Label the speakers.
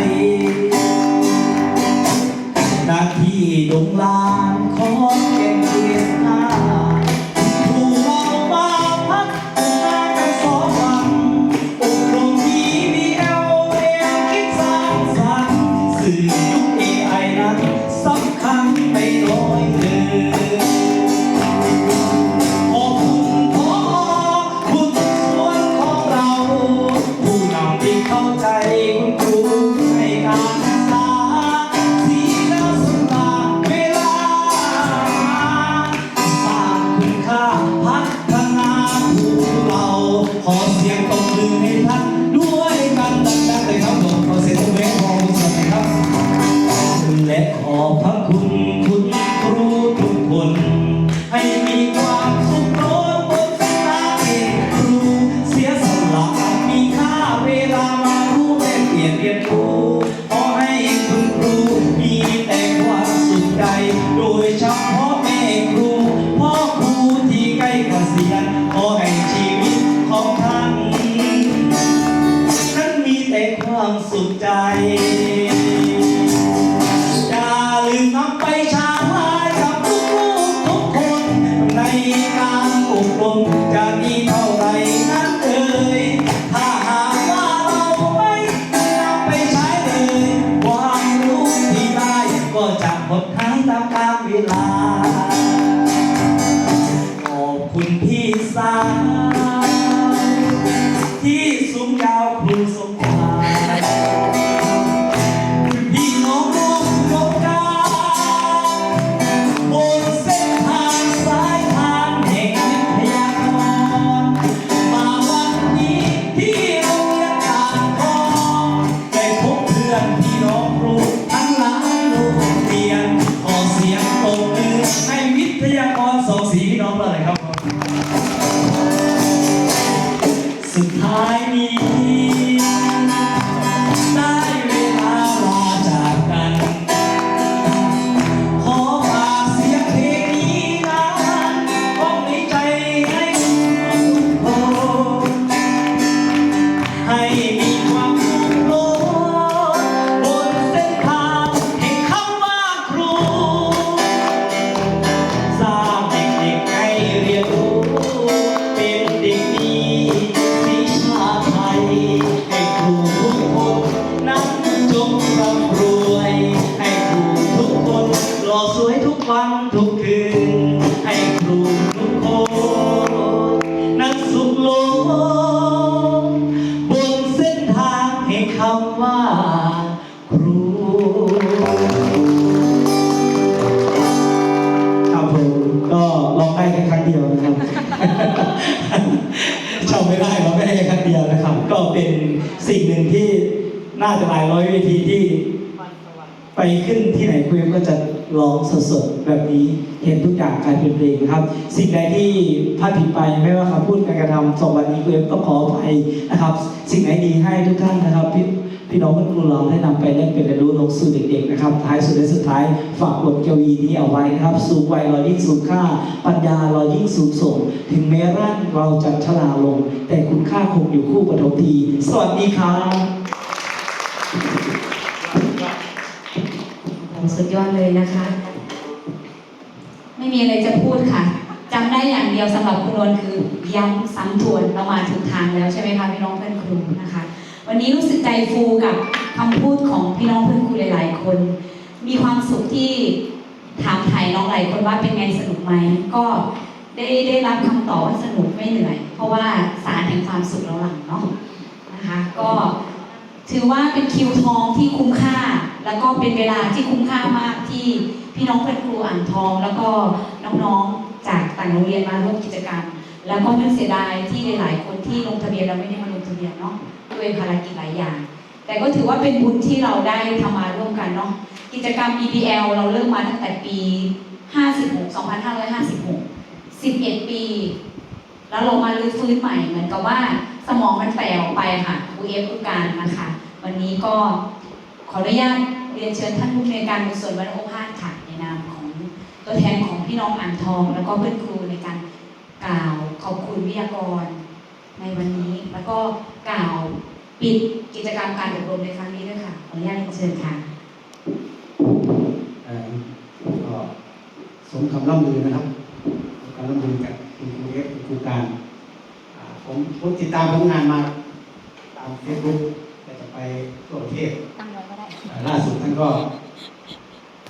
Speaker 1: ยหน้าที่ดงลานของแก่นเกียรติหน้าผู้เรามาพักมากันสองวันอบรมดีมีแอลเรียนคิดสร้างสรรค์สื่อยุค AI นั้นสำคัญไม่น้อยเลยขอบคุณพ่อคุณสนของเราผู้นำที่เข้าใจคุณครู ขอเสียงตบมือให้ท่านด้วยกันดังๆเลยครับผมขอเสียงตบมือให้พองสวัสดีครับและขอบพระคุณคุณครูทุกคน ให้มีความสุขโน้นบนเส้นางเอกครูเสียสละมีค่าเวลามารู้แลกเปลี่ยนเรียน พี่ สุดท้ายนี้ ล่อสวยทุกวันทุกคืน ให้ครูทุกคนนั้นสุขโลงบนเส้นทางแห่งคำว่าครูครับผมก็ร้องได้แค่ครั้งเดียวนะครับจำไม่ได้ร้องได้แค่ครั้งเดียวนะครับ ก็เป็นสิ่งหนึ่งที่น่าจะหลายร้อยเวทีที่ ไปขึ้นที่ไหนคุยก็จะร้องสดๆแบบนี้เห็นทุกอย่างกลายเป็นเพลงนะครับ สิ่งใดที่พลาดผิดไปไม่ว่าคำพูดการกระทำสองวันนี้คุยต้องขออภัยนะครับ สิ่งไหนดีให้ทุกท่านนะครับพี่พี่น้องเพื่อนครูเราได้นำไปเล่นเป็นเรียนรู้ลงสู่เด็กๆนะครับท้ายสุดและสุดท้ายฝากบทเกวีนี้เอาไว้นะครับ สูงวัยเรายิ่งสูงค่า ปัญญาเรายิ่งสูงส่ง ถึงแม้ร่างเราจะชราลง แต่คุณค่าคงอยู่คู่ปฐมทีสวัสดีครับ
Speaker 2: สุดยอดเลยนะคะ ไม่มีอะไรจะพูดค่ะจำได้อย่างเดียวสำหรับคุณนนท์คือย้ำซ้ำทวนเรามาถึงทางแล้วใช่ไหมคะพี่น้องเพื่อนครูนะคะ วันนี้รู้สึกใจฟูกับคำพูดของพี่น้องเพื่อนครูหลาย ๆ คน มีความสุขที่ถามถ่ายน้องหลายคนว่าเป็นไงสนุกไหมก็ได้ได้รับคำตอบว่าสนุกไม่เหนื่อย เพราะว่าสารแห่งความสุขเราหลังเนาะนะคะ ก็ ถือว่าเป็นคิวทองที่คุ้มค่า แล้วก็เป็นเวลาที่คุ้มค่ามากที่พี่น้องเพื่อนครูอ่างทอง แล้วก็น้องๆจากต่างโรงเรียนมาร่วมกิจกรรม แล้วก็นึกเสียดายที่หลายๆคนที่ลงทะเบียนเราไม่ได้มาลงทะเบียนเนาะด้วยภารกิจหลายอย่าง แต่ก็ถือว่าเป็นบุญที่เราได้ทำมาร่วมกันเนาะกิจกรรม BBL เราเริ่มมาตั้งแต่ปี 56 2556 11 ปี แล้วเรามาลื้อฟื้นใหม่เหมือนกับว่าสมองมันแฝงออกไปค่ะอุเอฟอุการนะคะ วันนี้ก็ขออนุญาตเรียนเชิญท่านผู้อำนการในส่วนวันโอภาสค่ะในนามของตัวแทนของพี่น้องอ่างทอง แล้วก็เพื่อนครูในการกล่าวขอบคุณวิทยากร ในวันนี้แล้วก็กล่าวปิดกิจกรรมการอบรมในครั้งนี้ด้วยค่ะขออนุญาตเรียนเชิญค่ะ
Speaker 3: ก็สมคำล่ำลือนะครับคำล่ำลือจากคุณครูเอฟคุณครูการผมผมติดตามผลงานมาตามเฟซบุ๊ก ไปทั่วประเทศ
Speaker 2: ตั้งไว้ก็ได้
Speaker 3: อ่าล่าสุดท่านก็